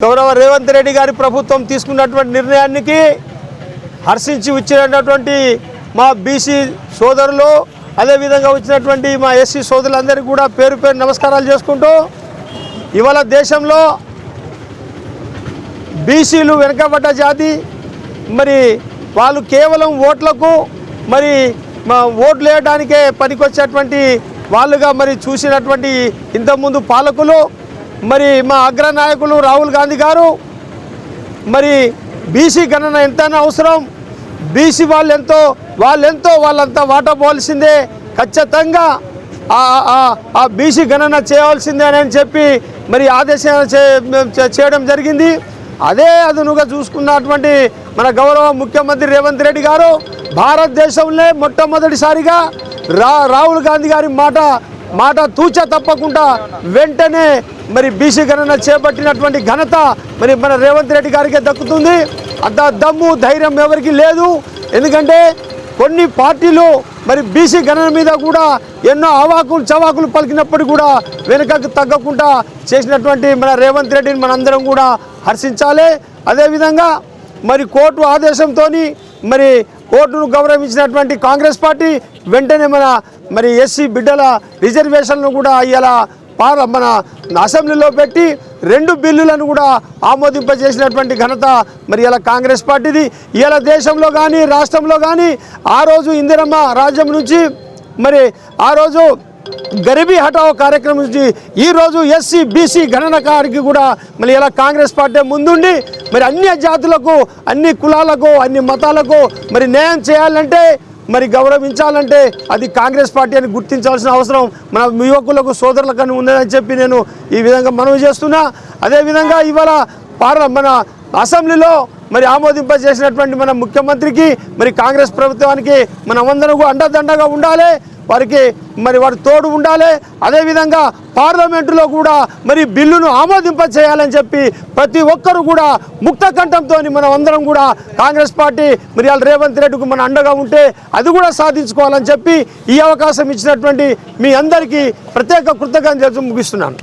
గౌరవ రేవంత్ రెడ్డి గారి ప్రభుత్వం తీసుకున్నటువంటి నిర్ణయానికి హర్షించి వచ్చినటువంటి మా బీసీ సోదరులు అదేవిధంగా వచ్చినటువంటి మా ఎస్సీ సోదరులందరికీ కూడా పేరు పేరు నమస్కారాలు చేసుకుంటూ ఇవాళ దేశంలో బీసీలు వెనుకబడ్డ జాతి మరి వాళ్ళు కేవలం ఓట్లకు మరి మా ఓట్లు వేయడానికే పనికొచ్చేటువంటి వాళ్ళుగా మరి చూసినటువంటి ఇంతకుముందు పాలకులు మరి మా అగ్ర నాయకులు రాహుల్ గాంధీ గారు మరి బీసీ గణన ఎంతైనా అవసరం. బీసీ వాళ్ళు ఎంతో వాళ్ళెంతో వాళ్ళంతా వాటా పోవాల్సిందే. ఖచ్చితంగా ఆ- బీసీ గణన చేయవలసిందే అని చెప్పి మరి ఆదేశాలు చేయడం జరిగింది. అదే అదునుగా చూసుకున్నటువంటి మన గౌరవ ముఖ్యమంత్రి రేవంత్ రెడ్డి గారు భారతదేశంలో మొట్టమొదటిసారిగా రా రాహుల్ గాంధీ గారి మాట మాట తూచ తప్పకుండా వెంటనే మరి బీసీ గణన చేపట్టినటువంటి ఘనత మరి మన రేవంత్ రెడ్డి గారికే దక్కుతుంది. అంత దమ్ము ధైర్యం ఎవరికి లేదు. ఎందుకంటే కొన్ని పార్టీలు మరి బీసీ గణన మీద కూడా ఎన్నో అవాకులు చవాకులు పలికినప్పుడు కూడా వెనుకకు తగ్గకుండా చేసినటువంటి మన రేవంత్ రెడ్డిని మనందరం కూడా హర్షించాలి. అదేవిధంగా మరి కోర్టు ఆదేశంతో మరి కోర్టును గౌరవించినటువంటి కాంగ్రెస్ పార్టీ వెంటనే మన మరి ఎస్సీ బిడ్డల రిజర్వేషన్లు కూడా ఇలా పార మన అసెంబ్లీలో పెట్టి రెండు బిల్లులను కూడా ఆమోదింపజేసినటువంటి ఘనత మరి ఇలా కాంగ్రెస్ పార్టీది. ఇలా దేశంలో కానీ రాష్ట్రంలో కానీ ఆ రోజు ఇందిరమ్మ రాజ్యం నుంచి మరి ఆ రోజు గరీబీ హటావో కార్యక్రమం నుంచి ఈరోజు ఎస్సీ బీసీ గణనకారికి కూడా మరి ఇలా కాంగ్రెస్ పార్టీ ముందుండి మరి అన్ని జాతులకు అన్ని కులాలకు అన్ని మతాలకు మరి న్యాయం చేయాలంటే మరి గౌరవించాలంటే అది కాంగ్రెస్ పార్టీ అని గుర్తించాల్సిన అవసరం. మన యువకులకు సోదరులకు అని ఉన్నదని చెప్పి నేను ఈ విధంగా మనవి చేస్తున్నా. అదేవిధంగా ఇవాళ పార్ల మన అసెంబ్లీలో మరి ఆమోదింప చేసినటువంటి మన ముఖ్యమంత్రికి మరి కాంగ్రెస్ ప్రభుత్వానికి మన అందరం అండదండగా ఉండాలి. వారికి మరి వారి తోడు ఉండాలి. అదేవిధంగా పార్లమెంటులో కూడా మరి బిల్లును ఆమోదింప చేయాలని చెప్పి ప్రతి ఒక్కరు కూడా ముక్త కంఠంతో మనం అందరం కూడా కాంగ్రెస్ పార్టీ మరి వాళ్ళ రేవంత్ రెడ్డికి మన అండగా ఉంటే అది కూడా సాధించుకోవాలని చెప్పి ఈ అవకాశం ఇచ్చినటువంటి మీ అందరికీ ప్రత్యేక కృతజ్ఞత ముగిస్తున్నాను.